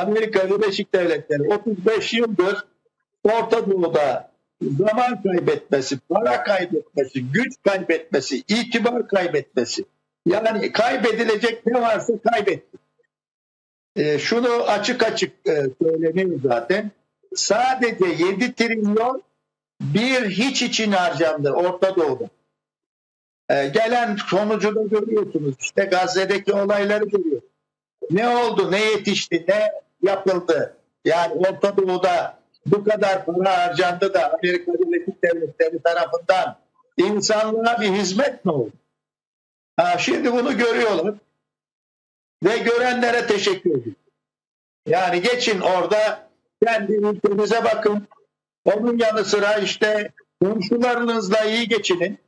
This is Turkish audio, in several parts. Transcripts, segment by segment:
Amerika Birleşik Devletleri 35 yıldır Orta Doğu'da zaman kaybetmesi, para kaybetmesi, güç kaybetmesi, itibar kaybetmesi. Yani kaybedilecek ne varsa kaybetti. E, şunu açık açık e, söyleniyor zaten. Sadece 7 trilyon bir hiç için harcandı Orta Doğu'da. E, gelen sonucu da görüyorsunuz. İşte Gazze'deki olayları görüyorsunuz. Ne oldu, ne yetişti, ne yapıldı? Yani Orta Doğu'da bu kadar para harcandı da Amerika Birleşik Devletleri tarafından insanlığa bir hizmet mi oldu? Ha, şimdi bunu görüyorlar ve görenlere teşekkür ediyorum. Yani geçin orada kendi ülkenize bakın. Onun yanı sıra işte komşularınızla iyi geçinin.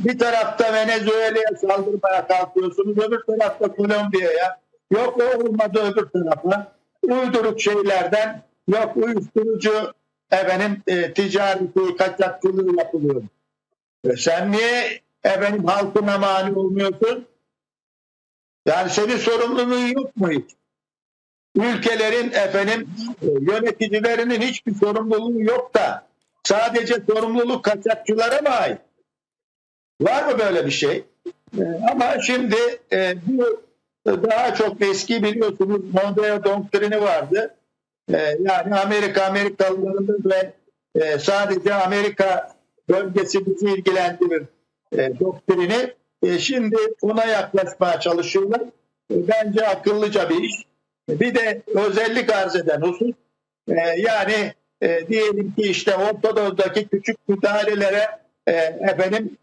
Bir tarafta Venezuela'ya saldırmaya kalkıyorsunuz, öbür tarafta Kolombiya'ya. Yok o olmadı öbür tarafa. Uyduruk şeylerden yok uyuşturucu efendim e, ticareti, kaçakçılığı yapılıyor. E, sen niye efendim halkına mani olmuyorsun? Yani senin sorumluluğun yok mu hiç? Ülkelerin efendim e, yöneticilerinin hiçbir sorumluluğu yok da sadece sorumluluk kaçakçılara mı ait? Var mı böyle bir şey? E, ama şimdi e, bu daha çok eski biliyorsunuz Monroe doktrini vardı. E, yani Amerika Amerikalılarının ve e, sadece Amerika bölgesi bizi ilgilendirir e, doktrini. E, şimdi ona yaklaşmaya çalışıyorlar. Bence akıllıca bir iş. Bir de özellik arz eden husus yani diyelim ki işte Orta Doğu'daki küçük müdahalelere efendim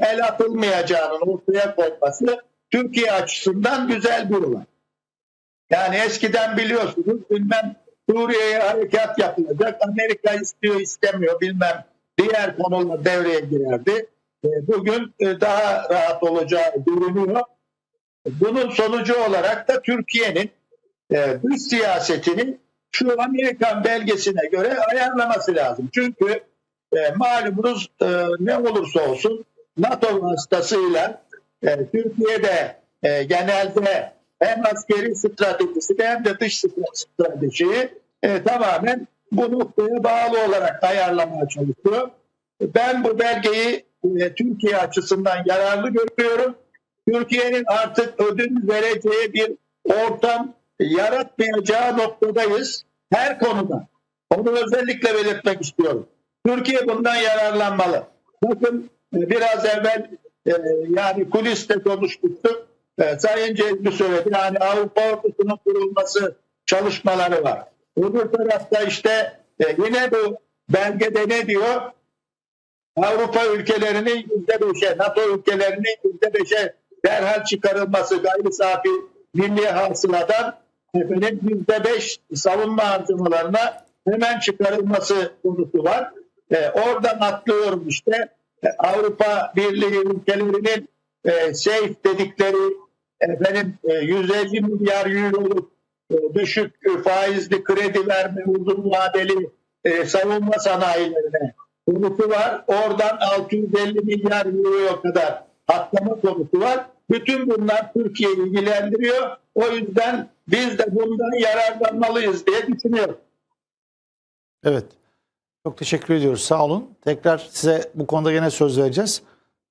el atılmayacağının ortaya konması Türkiye açısından güzel bir olay. Yani eskiden biliyorsunuz bilmem Suriye'ye harekat yapılacak. Amerika istiyor istemiyor bilmem diğer konular devreye girerdi. E, Bugün e, daha rahat olacağı görünüyor. Bunun sonucu olarak da Türkiye'nin e, dış siyasetini şu Amerikan belgesine göre ayarlaması lazım. Çünkü malumunuz ne olursa olsun NATO vasıtasıyla e, Türkiye'de e, genelde hem askeri stratejisi hem de dış stratejiyi e, tamamen bu noktaya bağlı olarak ayarlamaya çalışıyor. Ben bu belgeyi e, Türkiye açısından yararlı görüyorum. Türkiye'nin artık ödün vereceği bir ortam yaratmayacağı noktadayız her konuda. Onu özellikle belirtmek istiyorum. Türkiye bundan yararlanmalı. Bakın biraz evvel e, yani kuliste konuşmuştuk. E, Sayın Cezmi söyledi. Yani Avrupa ordusunun kurulması çalışmaları var. Öbür tarafta işte e, yine bu belgede ne diyor? Avrupa ülkelerinin yüzde beşe, NATO ülkelerinin yüzde beşe derhal çıkarılması gayri safi milli hasıladan efendim yüzde beş savunma harcamalarına hemen çıkarılması konusu var. E, oradan atlıyorum işte Avrupa Birliği ülkelerinin e, safe dedikleri efendim e, 150 milyar euroluk e, düşük faizli kredi verme uzun vadeli e, savunma sanayilerine konusu var. Oradan 650 milyar euroya kadar atlama konusu var. Bütün bunlar Türkiye'yi ilgilendiriyor. O yüzden biz de bundan yararlanmalıyız diye düşünüyorum. Evet. Çok teşekkür ediyoruz. Sağ olun. Tekrar size bu konuda gene söz vereceğiz.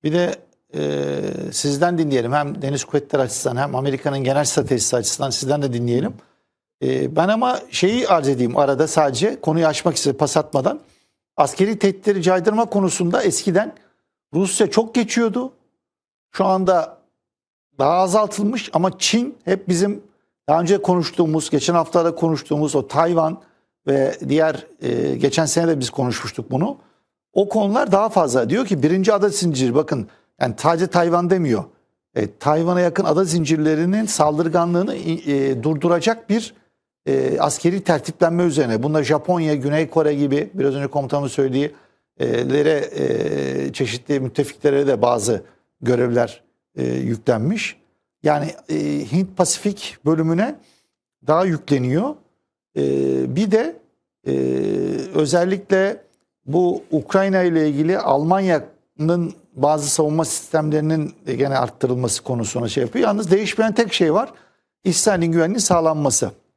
Bir de e, sizden dinleyelim. Hem Deniz Kuvvetleri açısından hem Amerika'nın genel stratejisi açısından sizden de dinleyelim. E, ben ama şeyi arz edeyim arada sadece konuyu açmak istedim pas atmadan. Askeri tehditleri caydırma konusunda eskiden Rusya çok geçiyordu. Şu anda daha azaltılmış ama Çin hep bizim daha önce konuştuğumuz, geçen haftada konuştuğumuz o Tayvan ve diğer e, geçen sene de biz konuşmuştuk bunu. O konular daha fazla. Diyor ki birinci ada zinciri bakın yani sadece Tayvan demiyor. E, Tayvan'a yakın ada zincirlerinin saldırganlığını e, durduracak bir e, askeri tertiplenme üzerine. Bunda Japonya, Güney Kore gibi biraz önce komutanımın söylediği e, e, çeşitli müttefiklere de bazı görevler e, yüklenmiş. Yani e, Hint Pasifik bölümüne daha yükleniyor. E, bir de e, özellikle bu Ukrayna ile ilgili Almanya'nın bazı savunma sistemlerinin gene arttırılması konusuna şey yapıyor. Yalnız değişmeyen tek şey var. İsrail'in güvenliği sağlanması.